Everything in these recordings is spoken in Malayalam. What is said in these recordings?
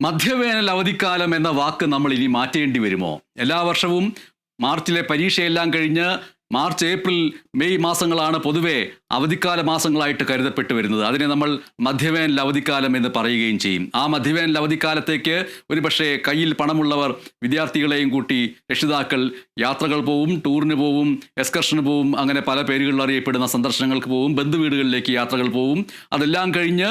മധ്യവേനൽ അവധിക്കാലം എന്ന വാക്ക് നമ്മൾ ഇനി മാറ്റേണ്ടി വരുമോ? എല്ലാ വർഷവും മാർച്ചിലെ പരീക്ഷയെല്ലാം കഴിഞ്ഞ് മാർച്ച് ഏപ്രിൽ മെയ് മാസങ്ങളാണ് പൊതുവെ അവധിക്കാല മാസങ്ങളായിട്ട് കരുതപ്പെട്ടു വരുന്നത്. അതിനെ നമ്മൾ മധ്യവേനൽ അവധിക്കാലം എന്ന് പറയുകയും ചെയ്യും. ആ മധ്യവേനൽ അവധിക്കാലത്തേക്ക് ഒരുപക്ഷെ കയ്യിൽ പണമുള്ളവർ വിദ്യാർത്ഥികളെയും കൂട്ടി രക്ഷിതാക്കൾ യാത്രകൾ പോവും ടൂറിന് പോവും എക്സ്കർഷന് പോവും അങ്ങനെ പല പേരുകളിൽ അറിയപ്പെടുന്ന സന്ദർശനങ്ങൾക്ക് പോവും ബന്ധുവീടുകളിലേക്ക് യാത്രകൾ പോവും. അതെല്ലാം കഴിഞ്ഞ്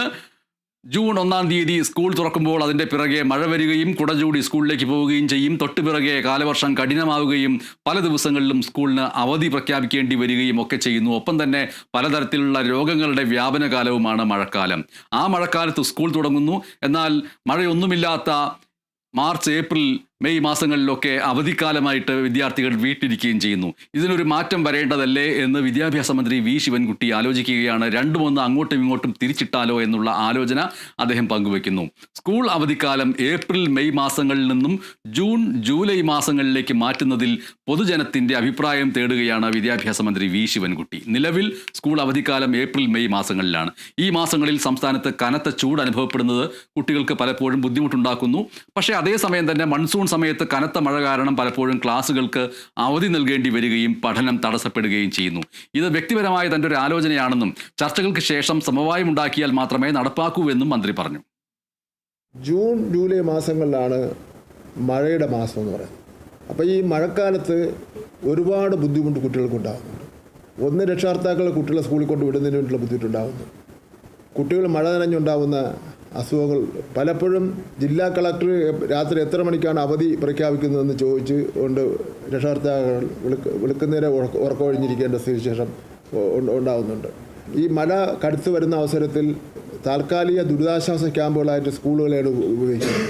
ജൂൺ ഒന്നാം തീയതി സ്കൂൾ തുറക്കുമ്പോൾ അതിന്റെ പിറകെ മഴ വരികയും കുടചൂടി സ്കൂളിലേക്ക് പോവുകയും ചെയ്യും. തൊട്ടു പിറകെ കാലവർഷം കഠിനമാവുകയും പല ദിവസങ്ങളിലും സ്കൂളിന് അവധി പ്രഖ്യാപിക്കേണ്ടി വരികയും ഒക്കെ ചെയ്യുന്നു. ഒപ്പം തന്നെ പലതരത്തിലുള്ള രോഗങ്ങളുടെ വ്യാപന കാലവുമാണ് മഴക്കാലം. ആ മഴക്കാലത്ത് സ്കൂൾ തുടങ്ങുന്നു. എന്നാൽ മഴയൊന്നുമില്ലാത്ത മാർച്ച് ഏപ്രിൽ മെയ് മാസങ്ങളിലൊക്കെ അവധിക്കാലമായിട്ട് വിദ്യാർത്ഥികൾ വീട്ടിരിക്കുകയും ചെയ്യുന്നു. ഇതിനൊരു മാറ്റം വരേണ്ടതല്ലേ എന്ന് വിദ്യാഭ്യാസ മന്ത്രി വി. ശിവൻകുട്ടി ആലോചിക്കുകയാണ്. രണ്ടും ഒന്ന് അങ്ങോട്ടും ഇങ്ങോട്ടും തിരിച്ചിട്ടാലോ എന്നുള്ള ആലോചന അദ്ദേഹം പങ്കുവയ്ക്കുന്നു. സ്കൂൾ അവധിക്കാലം ഏപ്രിൽ മെയ് മാസങ്ങളിൽ നിന്നും ജൂൺ ജൂലൈ മാസങ്ങളിലേക്ക് മാറ്റുന്നതിൽ പൊതുജനത്തിന്റെ അഭിപ്രായം തേടുകയാണ് വിദ്യാഭ്യാസ മന്ത്രി വി. ശിവൻകുട്ടി. നിലവിൽ സ്കൂൾ അവധിക്കാലം ഏപ്രിൽ മെയ് മാസങ്ങളിലാണ്. ഈ മാസങ്ങളിൽ സംസ്ഥാനത്ത് കനത്ത ചൂട് അനുഭവപ്പെടുന്നത് കുട്ടികൾക്ക് പലപ്പോഴും ബുദ്ധിമുട്ടുണ്ടാക്കുന്നു. പക്ഷേ അതേസമയം തന്നെ മൺസൂൺ സമയത്ത് കനത്ത മഴ കാരണം പലപ്പോഴും ക്ലാസുകൾക്ക് അവധി നൽകേണ്ടി വരികയും പഠനം തടസ്സപ്പെടുകയും ചെയ്യുന്നു. ഇത് വ്യക്തിപരമായ തന്റെ ഒരു ആലോചനയാണെന്നും ചർച്ചകൾക്ക് ശേഷം സമവായം ഉണ്ടാക്കിയാൽ മാത്രമേ നടപ്പാക്കൂ എന്നും മന്ത്രി പറഞ്ഞു. ജൂൺ ജൂലൈ മാസങ്ങളിലാണ് മഴയുടെ മാസം എന്ന് പറയുന്നത്. അപ്പോൾ ഈ മഴക്കാലത്ത് ഒരുപാട് ബുദ്ധിമുട്ട് കുട്ടികൾക്ക് ഉണ്ടാകുന്നുണ്ട്. ഒന്ന് രക്ഷകർത്താക്കൾ കുട്ടികളെ സ്കൂളിൽ കൊണ്ട് വിടുന്നതിന് വേണ്ടിയുള്ള ബുദ്ധിമുട്ടുണ്ടാകുന്നു. കുട്ടികൾ മഴ നനഞ്ഞുണ്ടാകുന്ന അസുഖങ്ങൾ പലപ്പോഴും ജില്ലാ കളക്ടർ രാത്രി എത്ര മണിക്കാണ് അവധി പ്രഖ്യാപിക്കുന്നതെന്ന് ചോദിച്ച് കൊണ്ട് രക്ഷകർത്താക്കൾ വിളിക്ക് വിളിക്കുന്നേരെ ഉറക്ക ഉറക്കമൊഴിഞ്ഞിരിക്കേണ്ട സ്ഥിതിവിശേഷം ഉണ്ടാകുന്നുണ്ട് ഈ മല കടുത്തു വരുന്ന അവസരത്തിൽ താൽക്കാലിക ദുരിതാശ്വാസ ക്യാമ്പുകളായിട്ട് സ്കൂളുകളെയാണ് ഉപ- ഉപയോഗിക്കുന്നത്.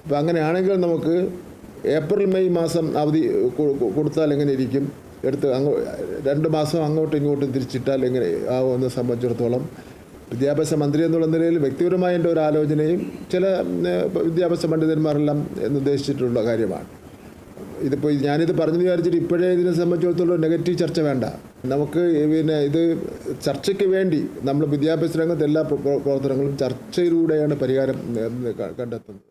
അപ്പം അങ്ങനെയാണെങ്കിൽ നമുക്ക് ഏപ്രിൽ മെയ് മാസം അവധി കൊടുത്താൽ എങ്ങനെ ഇരിക്കും? എടുത്ത് അങ്ങോ രണ്ട് മാസം അങ്ങോട്ടും ഇങ്ങോട്ടും തിരിച്ചിട്ടാൽ എങ്ങനെ ആവുമെന്ന് സംബന്ധിച്ചിടത്തോളം വിദ്യാഭ്യാസ മന്ത്രി എന്നുള്ള നിലയിൽ വ്യക്തിപരമായ എന്റെ ഒരു ആലോചനയും ചില വിദ്യാഭ്യാസ പണ്ഡിതന്മാരെല്ലാം നിർദ്ദേശിച്ചിട്ടുള്ള കാര്യമാണ്. ഇതിപ്പോൾ ഞാനിത് പറഞ്ഞു വിചാരിച്ചിട്ട് ഇപ്പോഴേ ഇതിനെ സംബന്ധിച്ചിടത്തോളം നെഗറ്റീവ് ചർച്ച വേണ്ട. നമുക്ക് പിന്നെ ഇത് ചർച്ചയ്ക്ക് വേണ്ടി നമ്മൾ വിദ്യാഭ്യാസ രംഗത്തെ എല്ലാ പ്ര- പ്ര- പ്രവർത്തനങ്ങളും ചർച്ചയിലൂടെയാണ് പരിഹാരം കണ്ടെത്തുന്നത്.